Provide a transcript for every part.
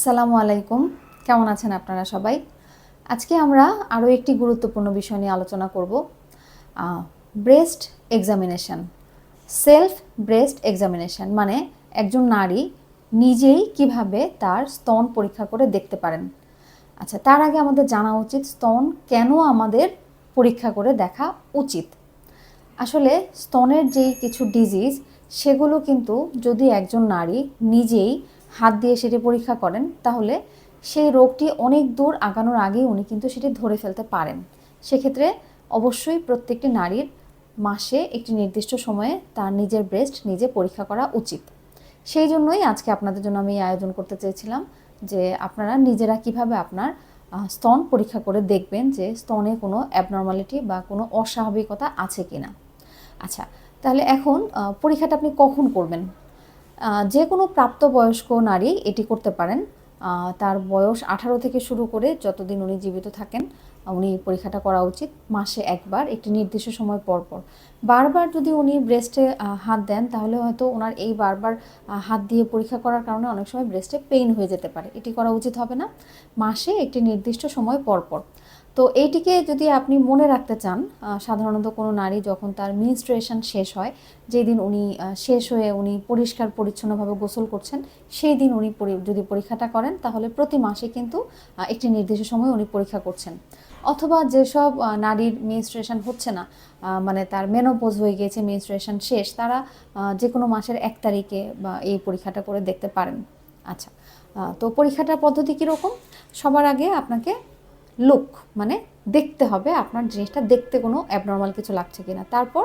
আসসালামু আলাইকুম। কেমন আছেন আপনারা সবাই? আজকে আমরা আরও একটি গুরুত্বপূর্ণ বিষয় নিয়ে আলোচনা করব breast examination self breast examination মানে একজন নারী নিজেই কীভাবে তার স্তন পরীক্ষা করে দেখতে পারেন। আচ্ছা তার আগে আমাদের জানা উচিত স্তন কেন আমাদের পরীক্ষা করে দেখা উচিত। আসলে স্তনের যেই কিছু ডিজিজ সেগুলো কিন্তু যদি একজন নারী নিজেই হাত দিয়ে সেটি পরীক্ষা করেন, তাহলে সেই রোগটি অনেক দূর আগানোর আগেই উনি কিন্তু সেটি ধরে ফেলতে পারেন। সেক্ষেত্রে অবশ্যই প্রত্যেকটি নারীর মাসে একটি নির্দিষ্ট সময়ে তার নিজের ব্রেস্ট নিজে পরীক্ষা করা উচিত। সেই জন্যই আজকে আপনাদের জন্য আমি আয়োজন করতে চেয়েছিলাম যে আপনারা নিজেরা কীভাবে আপনার স্তন পরীক্ষা করে দেখবেন যে স্তনে কোনো অ্যাবনর্মালিটি বা কোনো অস্বাভাবিকতা আছে কি না আচ্ছা তাহলে এখন পরীক্ষাটা আপনি কখন করবেন? যে কোনো প্রাপ্তবয়স্ক নারী এটি করতে পারেন। তার বয়স আঠারো থেকে শুরু করে যতদিন উনি জীবিত থাকেন, উনি পরীক্ষাটা করা উচিত মাসে একবার, একটি নির্দিষ্ট সময় পর পর। বারবার যদি উনি ব্রেস্টে হাত দেন, তাহলে হয়তো ওনার এই বারবার হাত দিয়ে পরীক্ষা করার কারণে অনেক সময় ব্রেস্টে পেইন হয়ে যেতে পারে। এটি করা উচিত হবে না। মাসে একটি নির্দিষ্ট সময় পর পর। তো এইটিকে যদি আপনি মনে রাখতে চান সাধারণত কোনো নারী যখন তার মিনিস্ট্রেশন শেষ হয় যেই দিন উনি শেষ হয়ে উনি পরিষ্কার, পরিচ্ছন্নভাবে গোসল করছেন, সেই দিন উনি যদি পরীক্ষাটা করেন, তাহলে প্রতি মাসে কিন্তু একটি নির্দিষ্ট সময় উনি পরীক্ষা করছেন। অথবা যেসব নারীর মিনিস্ট্রেশন হচ্ছে না মানে তার মেনোপোজ হয়ে গিয়েছে মিনিস্ট্রেশন শেষ, তারা যে কোনো মাসের এক তারিখে বা এই পরীক্ষাটা করে দেখতে পারেন। আচ্ছা তো পরীক্ষাটার পদ্ধতি কীরকম? সবার আগে আপনাকে লুক মানে দেখতে হবে, আপনার জিনিসটা দেখতে কোনো অ্যাবনর্মাল কিছু লাগছে কিনা। তারপর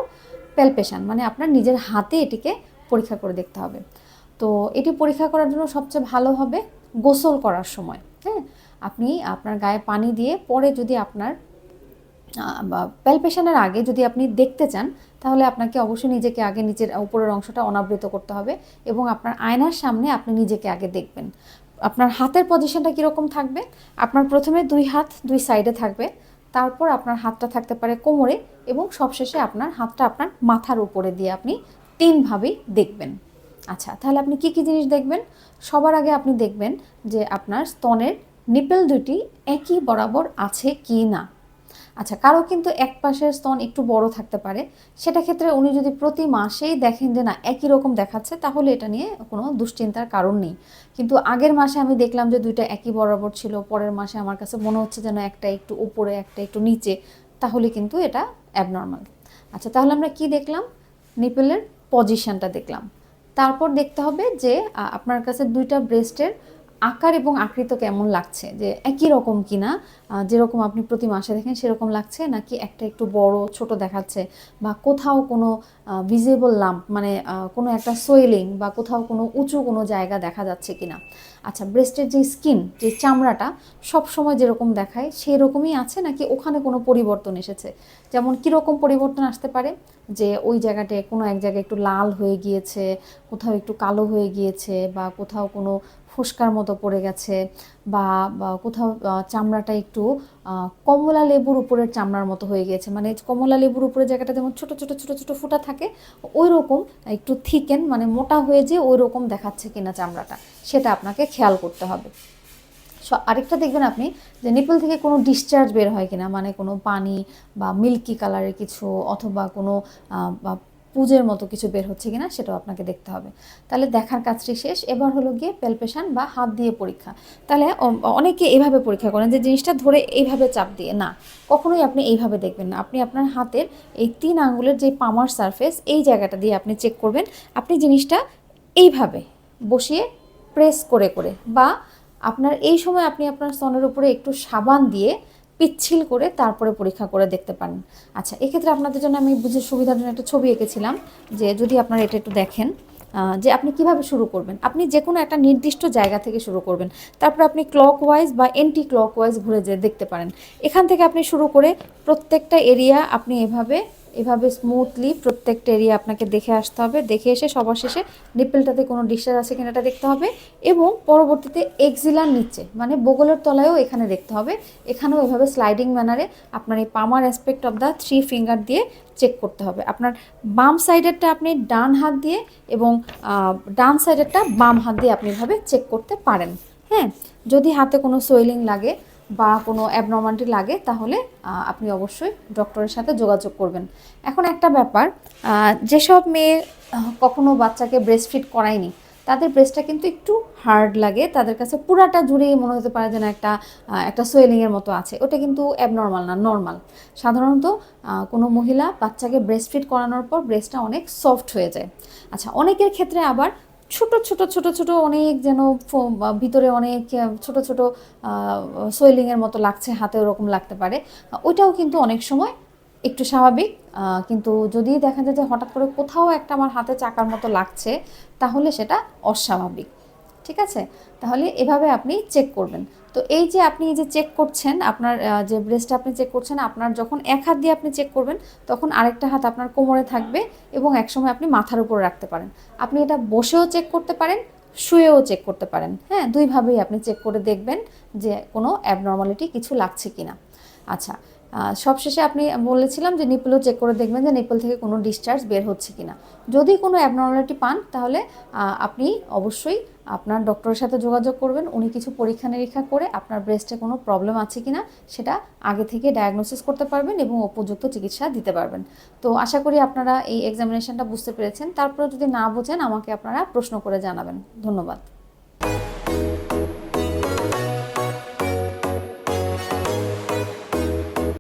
প্যালপেশন মানে আপনার নিজের হাতে এটিকে পরীক্ষা করে দেখতে হবে। তো এটি পরীক্ষা করার জন্য সবচেয়ে ভালো হবে গোসল করার সময় হ্যাঁ? আপনি আপনার গায়ে পানি দিয়ে পরে যদি আপনার প্যালপেশনের আগে যদি আপনি দেখতে চান, তাহলে আপনাকে অবশ্যই নিজেকে আগে নিচের উপরের অংশটা অনাবৃত করতে হবে এবং আপনার আয়নার সামনে আপনি নিজেকে আগে দেখবেন। আপনার হাতের পজিশনটা কীরকম থাকবে? আপনার প্রথমে দুই হাত দুই সাইডে থাকবে, তারপর আপনার হাতটা থাকতে পারে কোমরে এবং সবশেষে আপনার হাতটা আপনার মাথার উপরে দিয়ে আপনি তিনভাবেই দেখবেন। আচ্ছা তাহলে আপনি কি কি জিনিস দেখবেন? সবার আগে আপনি দেখবেন যে আপনার স্তনের নিপেল দুটি একই বরাবর আছে কি না। আচ্ছা কারও কিন্তু এক পাশের স্তন একটু বড় থাকতে পারে। সেটা ক্ষেত্রে উনি যদি প্রতি মাসেই দেখেন যে না, একই রকম দেখাচ্ছে, তাহলে এটা নিয়ে কোনো দুশ্চিন্তার কারণ নেই। কিন্তু আগের মাসে আমি দেখলাম যে দুইটা একই বরাবর ছিল, পরের মাসে আমার কাছে মনে হচ্ছে যেন একটা একটু উপরে, একটা একটু নিচে, তাহলে কিন্তু এটা অ্যাবনর্মাল আচ্ছা তাহলে আমরা কি দেখলাম? নিপেলের পজিশনটা দেখলাম। তারপর দেখতে হবে যে আপনার কাছে দুইটা ব্রেস্টের আকার এবং আকৃত কেমন লাগছে? যে একই রকম কিনা? যেরকম আপনি প্রতি মাসে দেখেন সেরকম লাগছে? নাকি একটা একটু বড়, ছোট দেখাচ্ছে? বা কোথাও কোনো ভিজিবল লাম্প মানে কোনো একটা সোয়েলিং বা কোথাও কোনো উঁচু কোনো জায়গা দেখা যাচ্ছে কিনা? আচ্ছা ব্রেস্টের যে স্কিন যে চামড়াটা সব সময় যেরকম দেখায় সেই রকমই আছে? নাকি ওখানে কোনো পরিবর্তন এসেছে? যেমন কীরকম পরিবর্তন আসতে পারে? যে ওই জায়গাটায় কোনো এক জায়গায় একটু লাল হয়ে গিয়েছে, কোথাও একটু কালো হয়ে গিয়েছে বা কোথাও কোনো ফোসকার মতো পড়ে গেছে বা কোথাও চামড়াটা একটু কমলা লেবুর উপরের চামড়ার মতো হয়ে গিয়েছে। মানে কমলা লেবুর উপরের জায়গাটা যেমন ছোটো ছোটো ছোটো ছোটো, ফুটা থাকে ওই রকম একটু থিকেন মানে মোটা হয়ে যে ওই রকম দেখাচ্ছে কিনা চামড়াটা, সেটা আপনাকে খেয়াল করতে হবে। আরেকটা দেখবেন আপনি যে নিপল থেকে কোনো ডিসচার্জ বের হয় কিনা মানে কোনো পানি বা মিল্কি কালারের কিছু অথবা কোনো পুজের মতো কিছু বের হচ্ছে কিনা সেটাও আপনাকে দেখতে হবে। তাহলে দেখার কাজটি শেষ। এবার হলো গিয়ে পেলপেশান বা হাত দিয়ে পরীক্ষা। তাহলে অনেকে এইভাবে পরীক্ষা করেন যে জিনিসটা ধরে এইভাবে চাপ দিয়ে, না, কখনোই আপনি এইভাবে দেখবেন না। আপনি আপনার হাতের এই তিন আঙ্গুলের যে পামার সারফেস এই জায়গাটা দিয়ে আপনি চেক করবেন, আপনি জিনিসটা এইভাবে বসিয়ে প্রেস করে করে বা আপনার এই সময় আপনি আপনার স্তনের উপরে একটু সাবান দিয়ে পিচ্ছিল করে তারপরে পরীক্ষা করে দেখতে পারেন। আচ্ছা এক্ষেত্রে আপনাদের জন্য আমি বুঝে সুবিধার জন্য একটা ছবি এঁকেছিলাম যে যদি আপনারা এটা একটু দেখেন যে আপনি কীভাবে শুরু করবেন। আপনি যে কোনো একটা নির্দিষ্ট জায়গা থেকে শুরু করবেন। তারপর আপনি ক্লক ওয়াইজ বা এন্টি ক্লক ওয়াইজ ঘুরে যেয়ে দেখতে পারেন। এখান থেকে আপনি শুরু করে প্রত্যেকটা এরিয়া আপনি এভাবে এভাবে স্মুথলি প্রত্যেকটা এরিয়া আপনাকে দেখে আসতে হবে। দেখে এসে সবার শেষে নিপেলটাতে কোনো ডিসচার্জ আছে কিনা এটা দেখতে হবে এবং পরবর্তীতে এক্সিলার নিচে মানে বগলের তলায়ও এখানে দেখতে হবে। এখানেও এভাবে স্লাইডিং ম্যানারে আপনার এই palmar aspect of the three finger দিয়ে চেক করতে হবে। আপনার বাম সাইডেরটা আপনি ডান হাত দিয়ে এবং ডান সাইডেরটা বাম হাত দিয়ে আপনি এভাবে চেক করতে পারেন। হ্যাঁ যদি হাতে কোনো সোয়েলিং লাগে বা কোনো অ্যাবনর্মালিটি লাগে, তাহলে আপনি অবশ্যই ডক্টরের সাথে যোগাযোগ করবেন। এখন একটা ব্যাপার যেসব মেয়ে কখনো বাচ্চাকে ব্রেস্ট ফিড করায়নি, তাদের ব্রেস্টটা কিন্তু একটু হার্ড লাগে, তাদের কাছে পুরাটা জুড়েই মনে হতে পারে যেন একটা একটা সোয়েলিংয়ের মতো আছে। ওটা কিন্তু অ্যাবনর্মাল না নর্মাল সাধারণত কোনো মহিলা বাচ্চাকে ব্রেস্ট ফিড করানোর পর ব্রেস্টটা অনেক সফট হয়ে যায়। আচ্ছা অনেকের ক্ষেত্রে আবার ছোট ছোট ছোট ছোট অনেক যেন ভিতরে অনেক ছোট ছোট ছোট সোয়েলিংয়ের মতো লাগছে, হাতে ওরকম লাগতে পারে। ওইটাও কিন্তু অনেক সময় একটু স্বাভাবিক। কিন্তু যদি দেখা যায় যে হঠাৎ করে কোথাও একটা আমার হাতে চাকার মতো লাগছে, তাহলে সেটা অস্বাভাবিক। ঠিক আছে? তাহলে এভাবে আপনি চেক করবেন। তো এই যে আপনি যে চেক করছেন আপনার যে ব্রেস্ট আপনি চেক করছেন আপনার যখন এক হাত দিয়ে আপনি চেক করবেন তখন আরেকটা হাত আপনার কোমরে থাকবে এবং একসময় আপনি মাথার উপর রাখতে পারেন। আপনি এটা বসেও চেক করতে পারেন শুয়েও চেক করতে পারেন। হ্যাঁ দুইভাবেই আপনি চেক করে দেখবেন যে কোনো অ্যাবনর্মালিটি কিছু লাগছে কিনা। আচ্ছা আহ, সবশেষে আপনি বলেছিলাম যে নিপলও চেক করে দেখবেন যে নিপল থেকে কোনো ডিসচার্জ বের হচ্ছে কি না যদি কোনো অ্যাবনর্মালিটি পান, তাহলে আপনি অবশ্যই আপনার ডক্টরের সাথে যোগাযোগ করবেন। উনি কিছু পরীক্ষা নিরীক্ষা করে আপনার ব্রেস্টে কোনো প্রবলেম আছে কি না সেটা আগে থেকে ডায়াগনোসিস করতে পারবেন এবং উপযুক্ত চিকিৎসা দিতে পারবেন। তো আশা করি আপনারা এই এক্সামিনেশনটা বুঝতে পেরেছেন। তারপরে যদি না বোঝেন, আমাকে আপনারা প্রশ্ন করে জানাবেন। ধন্যবাদ।